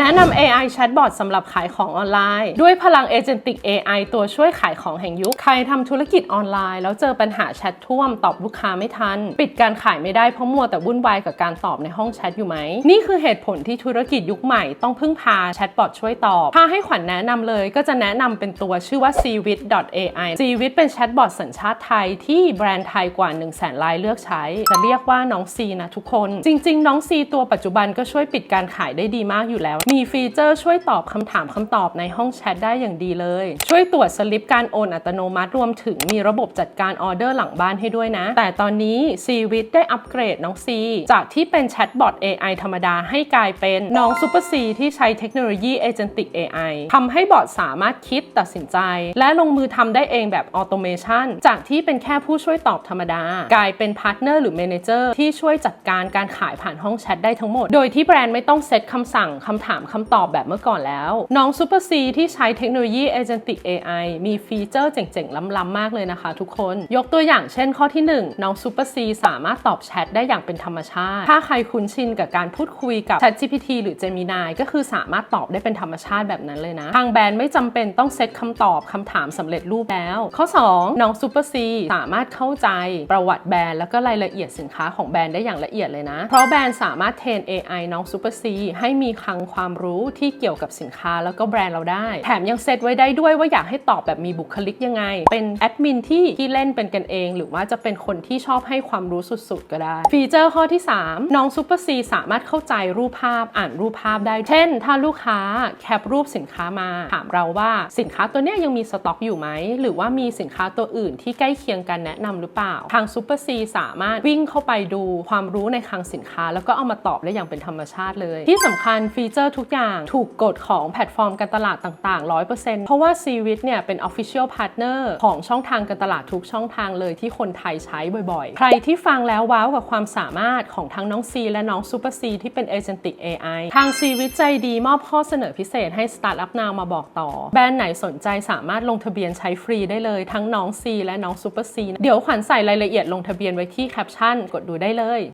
แนะนำ AI Chatbot สำหรับขายของออนไลน์ ด้วยพลัง Agentic AI ตัวช่วยขายของแห่งยุค ใครทำธุรกิจออนไลน์ แล้วเจอปัญหาแชทท่วม ตอบลูกค้าไม่ทัน ปิดการขายไม่ได้เพราะมัวแต่วุ่นวายกับการตอบในห้องแชทอยู่ไหม นี่คือเหตุผลที่ธุรกิจยุคใหม่ต้องพึ่งพาแชทบอทช่วยตอบ ถ้าให้ขวัญแนะนำเลยก็จะแนะนำเป็นตัวชื่อว่า cwit.ai cwit เป็นแชทบอทสัญชาติไทยที่แบรนด์ไทยกว่า 1 0 0 0 0แสนรายเลือกใช้ จะเรียกว่าน้องซีนะทุกคน จริง ๆ น้องซีตัวปัจจุบันก็ช่วยปิดการขายได้ดีมากอยู่แล้วมีฟีเจอร์ช่วยตอบคำถามคำตอบในห้องแชทได้อย่างดีเลย ช่วยตรวจสลิปการโอนอัตโนมัติรวมถึงมีระบบจัดการออเดอร์หลังบ้านให้ด้วยนะ แต่ตอนนี้ c w i t ได้อัปเกรดน้องซีจากที่เป็นแชทบอท AI ธรรมดาให้กลายเป็นน้องซูเปอร์ซีที่ใช้เทคโนโลยี Agentic AI ทำให้บอทสามารถคิดตัดสินใจ และลงมือทำได้เองแบบออโตเมชันจากที่เป็นแค่ผู้ช่วยตอบธรรมดา กลายเป็นพาร์ทเนอร์หรือ m ม n เจอร์ที่ช่วยจัดการการขายผ่านห้องแชทได้ทั้งหมด โดยที่แบรนด์ไม่ต้องเซตคำสั่งคำถามคำตอบแบบเมื่อก่อนแล้ว น้องซูเปอร์ซีที่ใช้เทคโนโลยี Agentic AI มีฟีเจอร์เจ๋งๆ ล้ำๆมากเลยนะคะทุกคน ยกตัวอย่างเช่นข้อที่ 1 น้องซูเปอร์ซีสามารถตอบแชทได้อย่างเป็นธรรมชาติ ถ้าใครคุ้นชินกับการพูดคุยกับ ChatGPT หรือ Gemini ก็คือสามารถตอบได้เป็นธรรมชาติแบบนั้นเลยนะ ทางแบรนด์ไม่จำเป็นต้องเซตคำตอบคำถามสำเร็จรูปแล้ว ข้อ 2 น้องซูเปอร์ซีสามารถเข้าใจประวัติแบรนด์แล้วก็รายละเอียดสินค้าของแบรนด์ได้อย่างละเอียดเลยนะ เพราะแบรนด์สามารถเทรน AI น้องซูเปอร์ซีให้มีคลังความรู้ที่เกี่ยวกับสินค้าแล้วก็แบรนด์เราได้ แถมยังเซตไว้ได้ด้วยว่าอยากให้ตอบแบบมีบุคลิกยังไง เป็นแอดมินที่ที่เล่นเป็นกันเอง หรือว่าจะเป็นคนที่ชอบให้ความรู้สุดๆ ก็ได้ ฟีเจอร์ข้อที่ 3 น้องซูเปอร์ซีสามารถเข้าใจรูปภาพอ่านรูปภาพได้ เช่น ถ้าลูกค้าแคปรูปสินค้ามา ถามเราว่าสินค้าตัวเนี้ยยังมีสต็อกอยู่ไหมหรือว่ามีสินค้าตัวอื่นที่ใกล้เคียงกันแนะนำหรือเปล่า ทางซูเปอร์ซีสามารถวิ่งเข้าไปดูความรู้ในคลังสินค้า แล้วก็เอามาตอบได้อย่างเป็นธรรมชาติเลย ที่สำคัญฟีเจอร์ทุกอย่างถูกกฎของแพลตฟอร์มการตลาดต่าง ๆ 100%เพราะว่า c w i t เนี่ยเป็น Official Partner ของช่องทางการตลาดทุกช่องทางเลยที่คนไทยใช้บ่อยๆ ใครที่ฟังแล้วว้าวกับความสามารถของทั้งน้องซีและน้องซูเปอร์ซีที่เป็น Agentic AI ทาง c w i t ใจดีมอบข้อเสนอพิเศษให้ Startup Now มาบอกต่อ แบรนด์ไหนสนใจสามารถลงทะเบียนใช้ฟรีได้เลยทั้งน้องซีและน้องซูเปอร์ซีเดี๋ยวขวัญใส่รายละเอียดลงทะเบียนไว้ที่แคปชั่นกดดูได้เลย